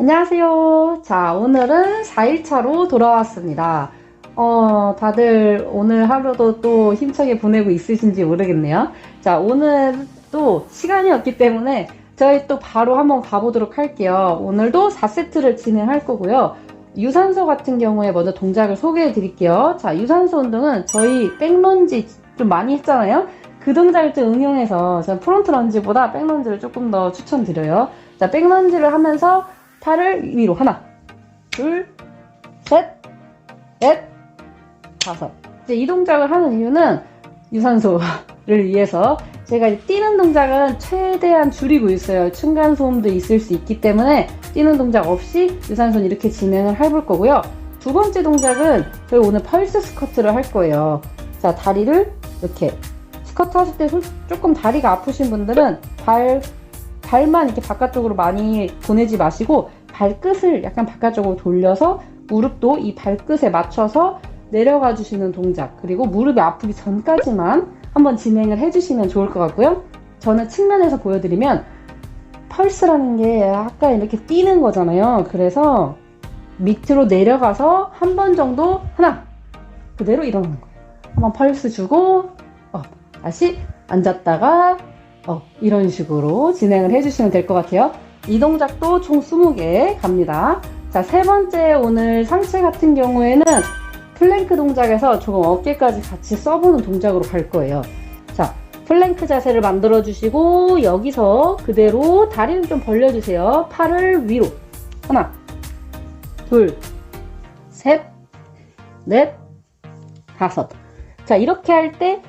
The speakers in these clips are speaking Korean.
안녕하세요. 자, 오늘은 4일차로 돌아왔습니다. 어, 다들 오늘 하루도 또 힘차게 보내고 있으신지 모르겠네요. 자, 오늘 또 시간이 없기 때문에 저희 또 바로 한번 가보도록 할게요. 오늘도 4세트를 진행할 거고요. 유산소 같은 경우에 먼저 동작을 소개해 드릴게요. 자, 유산소 운동은 저희 백런지 좀 많이 했잖아요. 그 동작을 좀 응용해서 저는 프론트 런지보다 백런지를 조금 더 추천드려요. 자, 백런지를 하면서 팔을 위로 하나, 둘, 셋, 넷, 다섯. 이제 이 동작을 하는 이유는 유산소를 위해서 제가 뛰는 동작은 최대한 줄이고 있어요. 층간 소음도 있을 수 있기 때문에 뛰는 동작 없이 유산소는 이렇게 진행을 해볼 거고요. 두 번째 동작은 저희 오늘 펄스 스쿼트를 할 거예요. 자, 다리를 이렇게 스쿼트 하실 때 솔- 조금 다리가 아프신 분들은 발 발만 이렇게 바깥쪽으로 많이 보내지 마시고 발끝을 약간 바깥쪽으로 돌려서 무릎도 이 발끝에 맞춰서 내려가 주시는 동작 그리고 무릎이 아프기 전까지만 한번 진행을 해주시면 좋을 것 같고요. 저는 측면에서 보여드리면 펄스라는 게 아까 이렇게 뛰는 거잖아요. 그래서 밑으로 내려가서 한 번 정도 하나 그대로 일어나는 거예요. 한번 펄스 주고 어, 다시 앉았다가 어, 이런 식으로 진행을 해주시면 될 것 같아요. 이 동작도 총 20개 갑니다. 자, 세 번째 오늘 상체 같은 경우에는 플랭크 동작에서 조금 어깨까지 같이 써보는 동작으로 갈 거예요. 자, 플랭크 자세를 만들어 주시고 여기서 그대로 다리를 좀 벌려주세요. 팔을 위로. 하나, 둘, 셋, 넷, 다섯. 자, 이렇게 할 때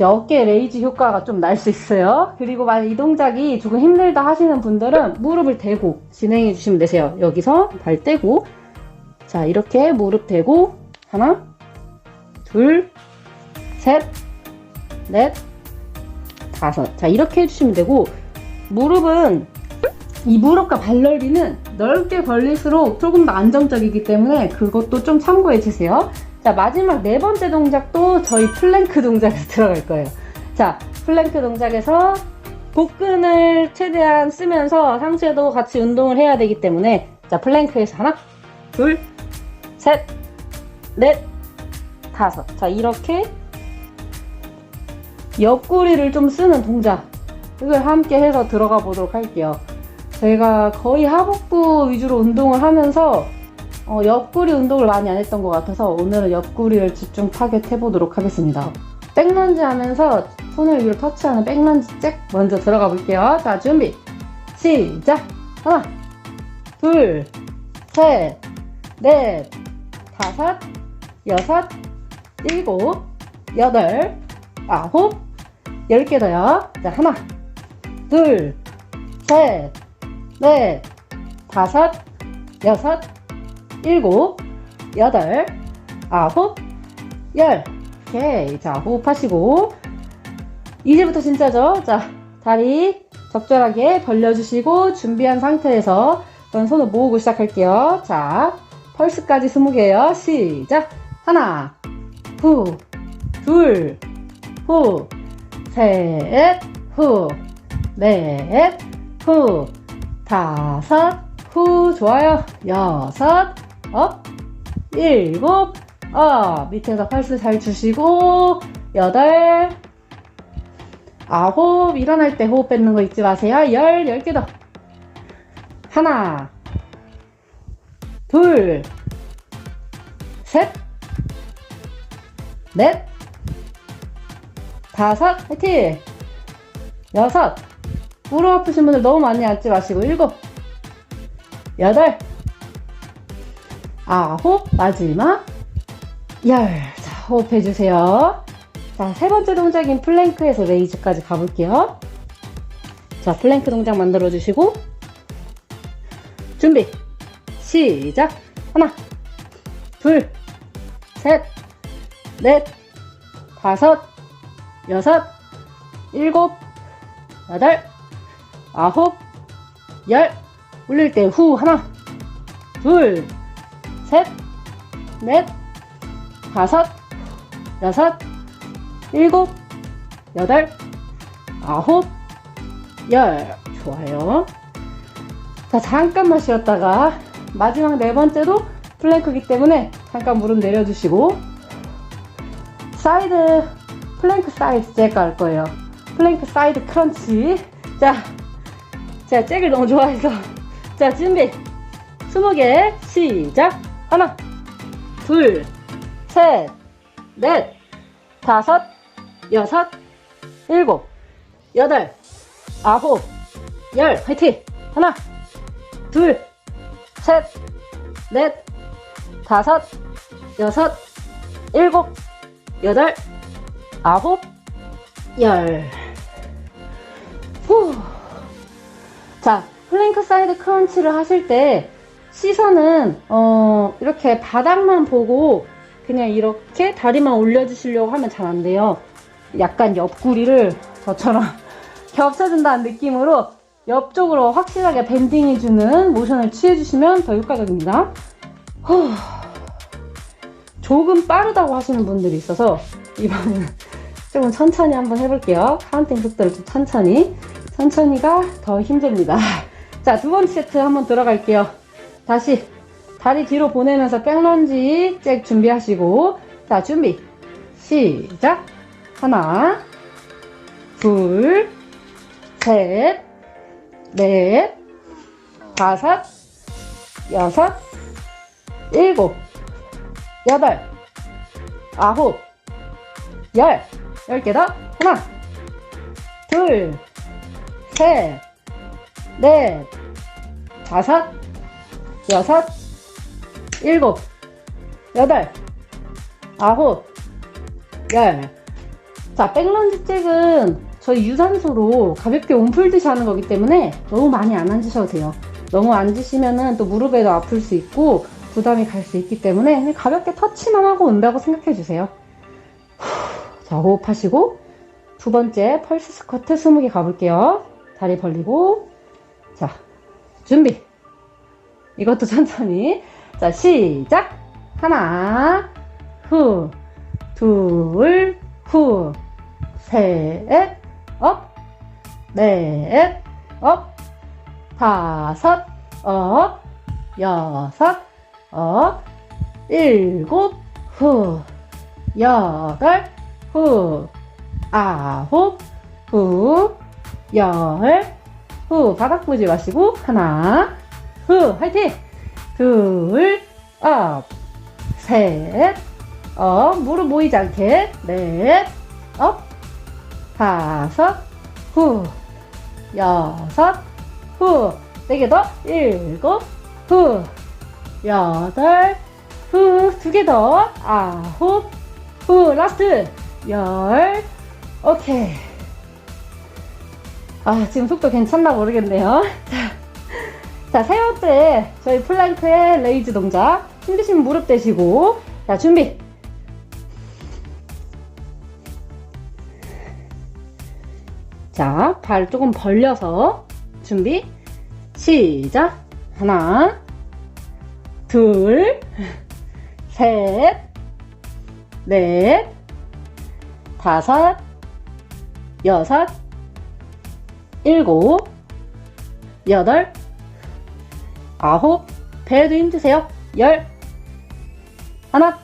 이제 어깨 레이즈 효과가 좀 날 수 있어요. 그리고 만약 이 동작이 조금 힘들다 하시는 분들은 무릎을 대고 진행해 주시면 되세요. 여기서 발 떼고 자 이렇게 무릎 대고 하나 둘셋넷 다섯 자 이렇게 해주시면 되고 무릎은 이 무릎과 발 넓이는 넓게 벌릴수록 조금 더 안정적이기 때문에 그것도 좀 참고해 주세요. 자, 마지막 네 번째 동작도 저희 플랭크 동작에서 들어갈 거예요. 자, 플랭크 동작에서 복근을 최대한 쓰면서 상체도 같이 운동을 해야 되기 때문에 자, 플랭크에서 하나, 둘, 셋, 넷, 다섯. 자, 이렇게 옆구리를 좀 쓰는 동작. 이걸 함께 해서 들어가 보도록 할게요. 제가 거의 하복부 위주로 운동을 하면서 어, 옆구리 운동을 많이 안 했던 것 같아서 오늘은 옆구리를 집중 타겟 해 보도록 하겠습니다. 백런지 하면서 손을 위로 터치하는 백런지 잭 먼저 들어가 볼게요. 자, 준비. 시작. 하나, 둘, 셋, 넷, 다섯, 여섯, 일곱, 여덟, 아홉, 열 개 더요. 자, 하나, 둘, 셋, 넷, 다섯, 여섯, 일곱, 여덟, 아홉, 열. 오케이. 자, 호흡하시고. 이제부터 진짜죠? 자, 다리 적절하게 벌려주시고, 준비한 상태에서 전 손을 모으고 시작할게요. 자, 펄스까지 20개예요. 시작. 하나, 후, 둘, 후, 셋, 후, 넷, 후, 다섯, 후, 좋아요. 여섯, 업, 일곱, 어, 밑에서 펄스 잘 주시고, 여덟, 아홉, 일어날 때 호흡 뱉는 거 잊지 마세요. 열, 열 개 더. 하나, 둘, 셋, 넷, 다섯, 화이팅! 여섯, 무릎 아프신 분들 너무 많이 앉지 마시고, 일곱, 여덟, 아홉, 마지막, 열. 자, 호흡 해주세요. 자, 세 번째 동작인 플랭크에서 레이즈까지 가볼게요. 자, 플랭크 동작 만들어 주시고, 준비, 시작. 하나, 둘, 셋, 넷, 다섯, 여섯, 일곱, 여덟, 아홉, 열. 올릴 때 후 하나, 둘, 셋, 넷, 다섯, 여섯, 일곱, 여덟, 아홉, 열. 좋아요. 자, 잠깐만 쉬었다가 마지막 네 번째도 플랭크이기 때문에 잠깐 무릎 내려주시고 사이드 플랭크 사이드 제가 할 거예요. 플랭크 사이드 크런치. 자, 제가 잭을 너무 좋아해서 자 준비 스무 개 시작 하나 둘 셋 넷 다섯 여섯 일곱 여덟 아홉 열. 화이팅! 하나 둘 셋 넷 다섯 여섯 일곱 여덟 아홉 열. 후. 자, 플랭크 사이드 크런치를 하실 때 시선은 어, 이렇게 바닥만 보고 그냥 이렇게 다리만 올려주시려고 하면 잘 안 돼요. 약간 옆구리를 저처럼 겹쳐준다는 느낌으로 옆쪽으로 확실하게 밴딩해주는 모션을 취해주시면 더 효과적입니다. 후. 조금 빠르다고 하시는 분들이 있어서 이번에는 조금 천천히 한번 해볼게요. 카운팅 속도를 좀 천천히. 천천히가 더 힘듭니다. 자, 두 번째 세트 한번 들어갈게요. 다시 다리 뒤로 보내면서 백런지 잭 준비하시고 자, 준비. 시작. 하나, 둘, 셋, 넷, 다섯, 여섯, 일곱, 여덟, 아홉, 열. 열 개 더. 하나, 둘, 셋, 넷, 다섯, 여섯, 일곱, 여덟, 아홉, 열. 자, 백런지 잭은 저희 유산소로 가볍게 온풀듯이 하는 거기 때문에 너무 많이 안 앉으셔도 돼요. 너무 앉으시면은 또 무릎에도 아플 수 있고 부담이 갈 수 있기 때문에 가볍게 터치만 하고 온다고 생각해 주세요. 자, 호흡하시고 두 번째 펄스 스쿼트 20개 가볼게요. 다리 벌리고 자, 준비. 이것도 천천히. 자, 시작. 하나, 후, 둘, 후, 셋, 업, 넷, 업, 다섯, 업, 여섯, 업, 일곱, 후, 여덟, 후, 아홉, 후, 열, 후, 바닥 보지 마시고, 하나, 후, 화이팅! 둘, 업, 셋, 업, 무릎 모이지 않게, 넷, 업, 다섯, 후, 여섯, 후, 네 개 더, 일곱, 후, 여덟, 후, 두 개 더, 아홉, 후, 라스트, 열, 오케이. 아, 지금 속도 괜찮나 모르겠네요. 자, 자, 세 번째, 저희 플랭크의 레이즈 동작. 힘드시면 무릎 대시고. 자, 준비. 자, 발 조금 벌려서. 준비. 시작. 하나, 둘, 셋, 넷, 다섯, 여섯, 일곱, 여덟, 아홉, 배에도 힘주세요. 열, 하나,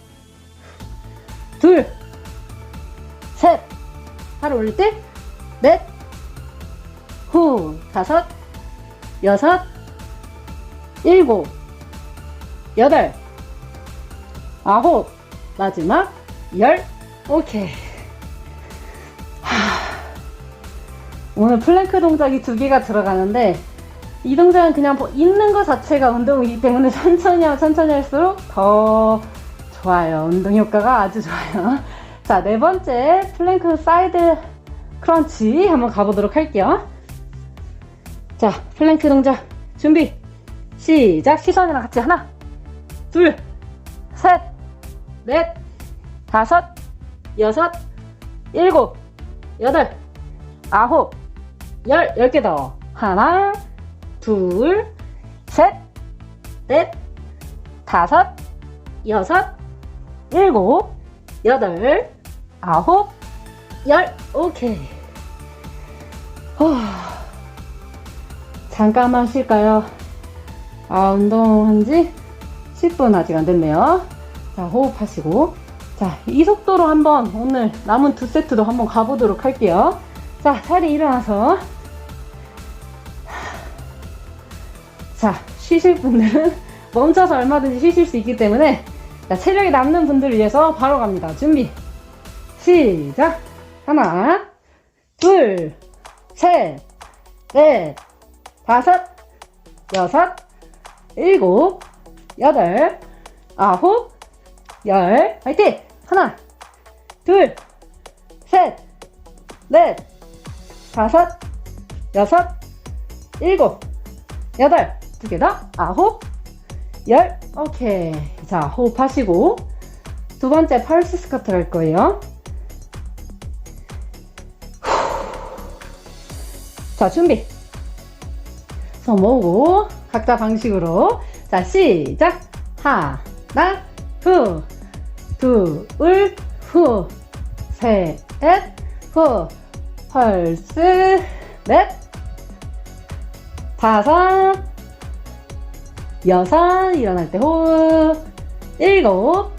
둘, 셋, 팔 올릴 때, 넷, 후, 다섯, 여섯, 일곱, 여덟, 아홉, 마지막, 열, 오케이. 오늘 플랭크 동작이 두 개가 들어가는데 이 동작은 그냥 뭐 있는 것 자체가 운동이기 때문에 천천히 하면 천천히 할수록 더 좋아요. 운동 효과가 아주 좋아요. 자, 네 번째 플랭크 사이드 크런치 한번 가보도록 할게요. 자, 플랭크 동작 준비. 시작. 시선이랑 같이 하나, 둘, 셋, 넷, 다섯, 여섯, 일곱, 여덟, 아홉, 열, 열 개 더. 하나, 둘, 셋, 넷, 다섯, 여섯, 일곱, 여덟, 아홉, 열. 오케이. 후. 잠깐만 쉴까요? 아, 운동한 지 10분 아직 안 됐네요. 자, 호흡하시고. 자, 이 속도로 한번 오늘 남은 두 세트도 한번 가보도록 할게요. 자, 자리 일어나서. 자, 쉬실 분들은 멈춰서 얼마든지 쉬실 수 있기 때문에 자, 체력이 남는 분들을 위해서 바로 갑니다. 준비. 시작. 하나, 둘, 셋, 넷, 다섯, 여섯, 일곱, 여덟, 아홉, 열. 화이팅! 하나, 둘, 셋, 넷, 다섯, 여섯, 일곱, 여덟. 두 개 더. 아홉, 열. 오케이. 자, 호흡하시고. 두 번째 펄스 스쿼트 할 거예요. 자, 준비. 손 모으고, 각자 방식으로. 자, 시작. 하나, 후, 둘, 후, 셋, 후, 펄스, 넷, 다섯, 여섯, 일어날 때 호흡, 일곱,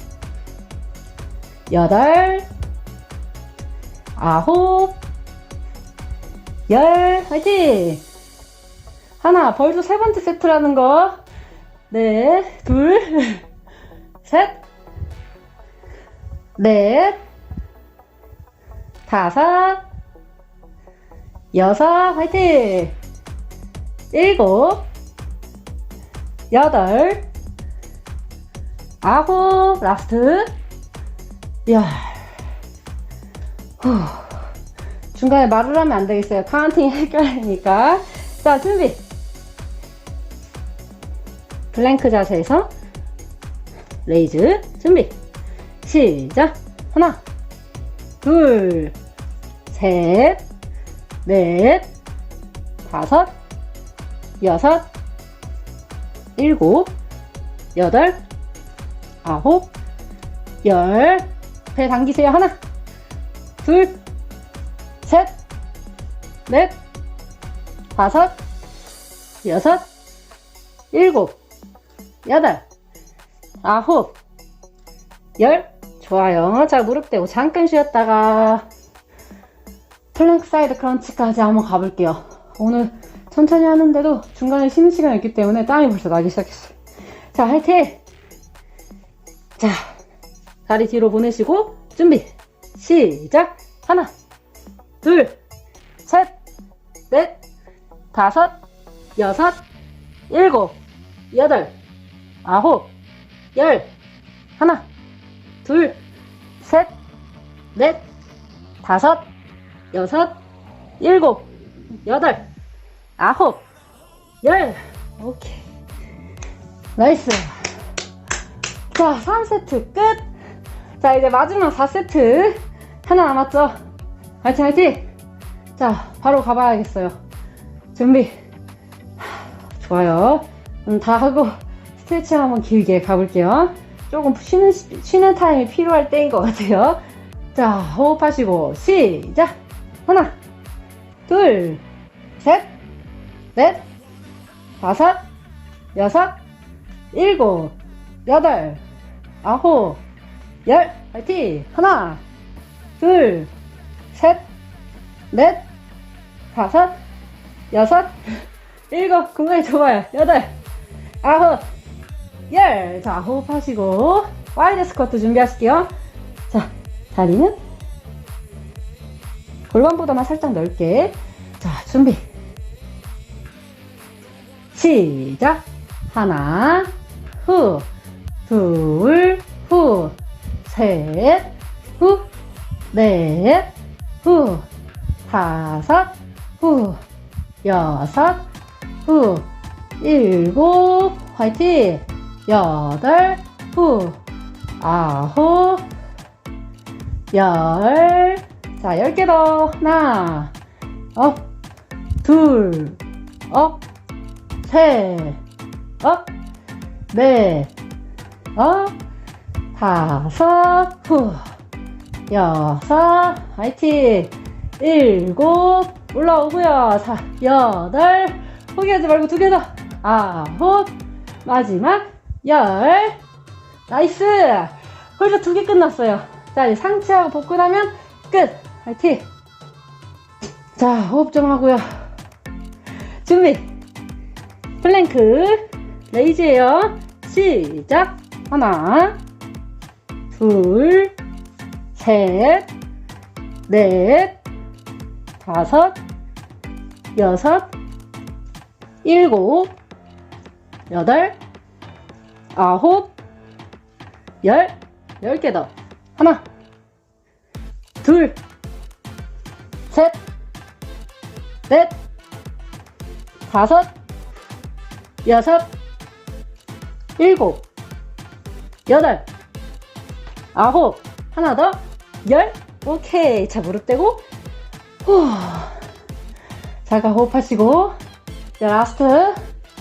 여덟, 아홉, 열, 화이팅! 하나, 벌써 세 번째 세트라는 거. 네, 둘, 셋, 넷, 다섯, 여섯, 화이팅! 일곱, 여덟, 아홉, 라스트, 열. 후. 중간에 말을 하면 안 되겠어요. 카운팅 헷갈리니까. 자, 준비. 플랭크 자세에서 레이즈 준비. 시작. 하나, 둘, 셋, 넷, 다섯, 여섯, 일곱, 여덟, 아홉, 열. 배 당기세요. 하나, 둘, 셋, 넷, 다섯, 여섯, 일곱, 여덟, 아홉, 열. 좋아요. 자, 무릎 대고 잠깐 쉬었다가 플랭크 사이드 크런치까지 한번 가볼게요. 오늘 천천히 하는데도 중간에 쉬는 시간이 있기 때문에 땀이 벌써 나기 시작했어요. 자, 화이팅! 자, 다리 뒤로 보내시고 준비. 시작. 하나, 둘, 셋, 넷, 다섯, 여섯, 일곱, 여덟, 아홉, 열. 하나, 둘, 셋, 넷, 다섯, 여섯, 일곱, 여덟, 아홉, 열. 오케이. 나이스. 자, 3세트 끝. 자, 이제 마지막 4세트. 하나 남았죠? 화이팅, 화이팅! 자, 바로 가봐야겠어요. 준비. 하, 좋아요. 음, 다 하고 스트레칭 한번 길게 가볼게요. 조금 쉬는, 시- 쉬는 타임이 필요할 때인 것 같아요. 자, 호흡하시고, 시작! 하나, 둘, 셋, 넷, 다섯, 여섯, 일곱, 여덟, 아홉, 열, 화이팅! 하나, 둘, 셋, 넷, 다섯, 여섯, 일곱, 공간이 좋아요. 여덟, 아홉, 열. 자, 호흡하시고, 와이드 스쿼트 준비하실게요. 자, 다리는 골반보다만 살짝 넓게. 자, 준비. 시작. 하나, 후, 둘, 후, 셋, 후, 넷, 후, 다섯, 후, 여섯, 후, 일곱, 화이팅! 여덟, 후, 아홉, 열. 자, 열 개 더. 하나, 업, 둘, 업, 셋, 업, 넷, 업, 다섯, 후, 여섯, 화이팅! 일곱, 올라오고요. 자, 여덟, 포기하지 말고 두 개 더. 아홉, 마지막 열. 나이스! 벌써 두 개 끝났어요. 자 이제 상체하고 복근 하면 끝. 화이팅! 자 호흡 좀 하고요. 준비 플랭크. 레이즈예요. 시작. 하나 둘 셋, 넷, 다섯, 여섯, 일곱, 여덟, 아홉, 열, 열 개 더. 하나, 둘, 셋, 넷, 다섯, 여섯, 일곱, 여덟, 아홉, 하나 더, 열, 오케이. 자, 무릎 떼고, 후. 잠깐 호흡하시고, 자, 라스트.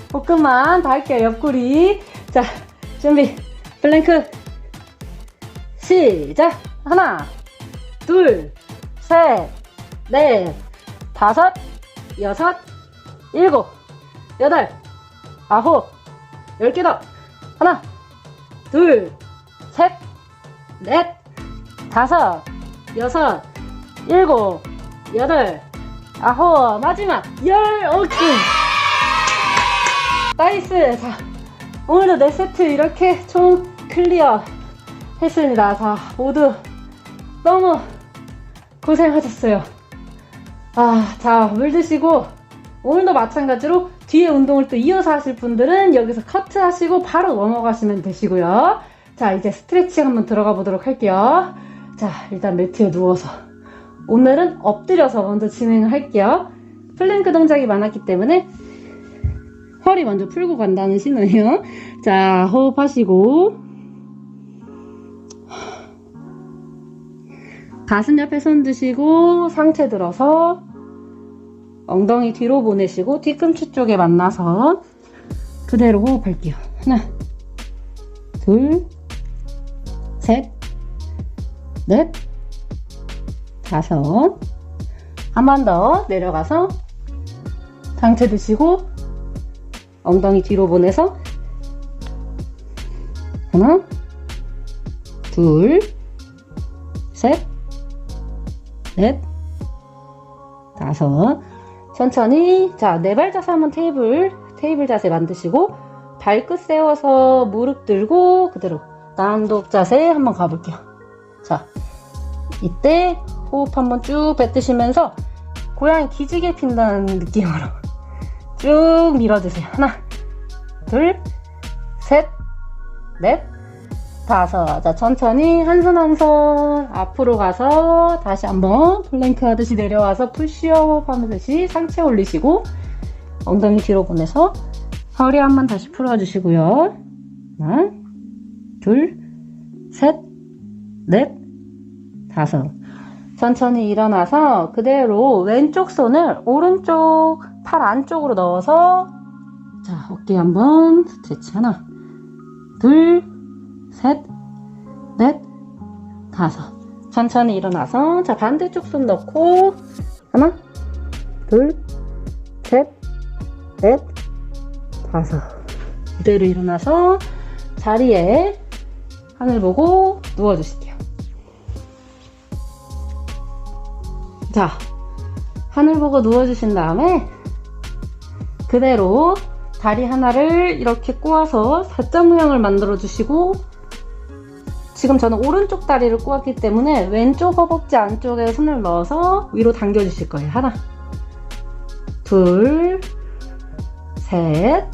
복근만 다 할게요. 옆구리. 자, 준비. 플랭크. 시작. 하나, 둘, 셋, 넷, 다섯, 여섯, 일곱, 여덟, 아홉, 열개 더. 하나, 둘, 셋, 넷, 다섯, 여섯, 일곱, 여덟, 아홉, 마지막 열, 오케이. 나이스. 자, 오늘도 네 세트 이렇게 총 클리어 했습니다. 자, 모두 너무 고생하셨어요. 아, 자, 물 드시고, 오늘도 마찬가지로 뒤에 운동을 또 이어서 하실 분들은 여기서 커트 하시고 바로 넘어가시면 되시고요. 자, 이제 스트레칭 한번 들어가 보도록 할게요. 자, 일단 매트에 누워서. 오늘은 엎드려서 먼저 진행을 할게요. 플랭크 동작이 많았기 때문에 허리 먼저 풀고 간다는 신호예요. 자, 호흡하시고. 가슴 옆에 손 드시고 상체 들어서 엉덩이 뒤로 보내시고 뒤꿈치 쪽에 만나서 그대로 호흡할게요. 하나, 둘, 셋, 넷, 다섯. 한 번 더 내려가서 상체 드시고 엉덩이 뒤로 보내서 하나, 둘, 셋, 넷, 다섯. 천천히 자 네 발 자세 한번 테이블 테이블 자세 만드시고 발끝 세워서 무릎 들고 그대로 단독 자세 한번 가볼게요. 자 이때 호흡 한번 쭉 뱉으시면서 고양이 기지개 핀다는 느낌으로 쭉 밀어주세요. 하나, 둘, 셋, 넷, 다섯. 자, 천천히 한 손 한 손 앞으로 가서 다시 한번 플랭크 하듯이 내려와서 푸시업 하듯이 상체 올리시고 엉덩이 뒤로 보내서 허리 한 번 다시 풀어주시고요. 하나, 둘, 셋, 넷, 다섯. 천천히 일어나서 그대로 왼쪽 손을 오른쪽 팔 안쪽으로 넣어서 자 어깨 한번 스트레치 하나 둘 셋, 넷, 다섯. 천천히 일어나서 자 반대쪽 손 넣고 하나, 둘, 셋, 넷, 다섯. 그대로 일어나서 자리에 하늘 보고 누워주실게요. 자, 하늘 보고 누워주신 다음에 그대로 다리 하나를 이렇게 꼬아서 사자 모양을 만들어 주시고 지금 저는 오른쪽 다리를 꼬았기 때문에 왼쪽 허벅지 안쪽에 손을 넣어서 위로 당겨 주실 거예요. 하나, 둘, 셋,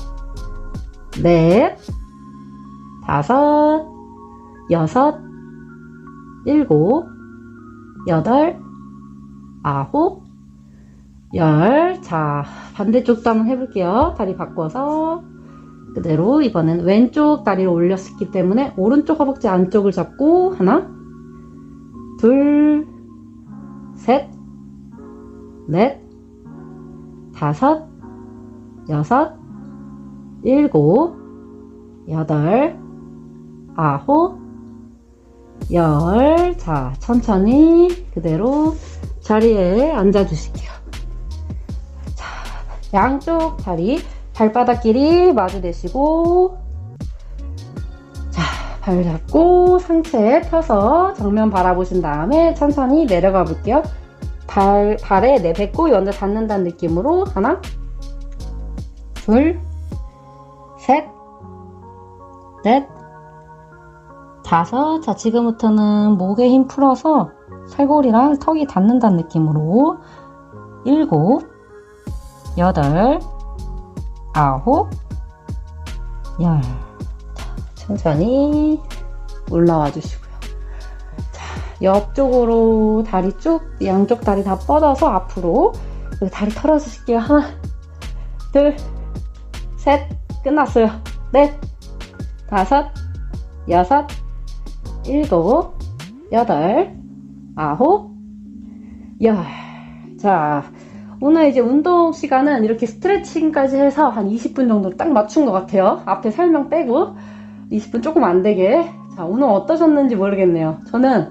넷, 다섯, 여섯, 일곱, 여덟, 아홉, 열. 자, 반대쪽도 한번 해볼게요. 다리 바꿔서 그대로 이번엔 왼쪽 다리를 올렸기 때문에 오른쪽 허벅지 안쪽을 잡고 하나, 둘, 셋, 넷, 다섯, 여섯, 일곱, 여덟, 아홉, 열. 자, 천천히 그대로 자리에 앉아 주실게요. 자, 양쪽 다리 발바닥끼리 마주대시고 자, 발 잡고 상체 펴서 정면 바라보신 다음에 천천히 내려가 볼게요. 발, 발에 내 배꼽이 먼저 닿는다는 느낌으로 하나, 둘, 셋, 넷, 다섯. 자, 지금부터는 목에 힘 풀어서 살골이랑 턱이 닿는다는 느낌으로 일곱, 여덟, 아홉, 열. 자, 천천히 올라와 주시고요. 자, 옆쪽으로 다리 쭉, 양쪽 다리 다 뻗어서 앞으로 다리 털어주실게요. 하나, 둘, 셋, 끝났어요. 넷, 다섯, 여섯, 일곱, 여덟, 아홉, 열. 자, 오늘 이제 운동 시간은 이렇게 스트레칭까지 해서 한 20분 정도 딱 맞춘 것 같아요. 앞에 설명 빼고 20분 조금 안 되게. 자, 오늘 어떠셨는지 모르겠네요. 저는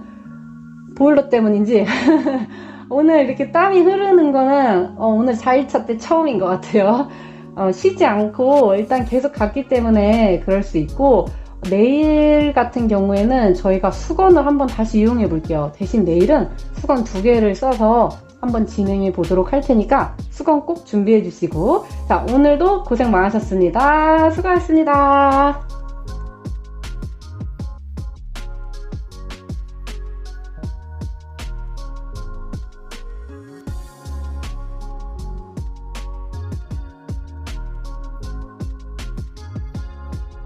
보일러 때문인지 오늘 이렇게 땀이 흐르는 거는 어, 오늘 4일차 때 처음인 것 같아요. 어, 쉬지 않고 일단 계속 갔기 때문에 그럴 수 있고 내일 같은 경우에는 저희가 수건을 한번 다시 이용해 볼게요. 대신 내일은 수건 두 개를 써서 한번 진행해 보도록 할 테니까 수건 꼭 준비해 주시고 자 오늘도 고생 많으셨습니다. 수고하셨습니다.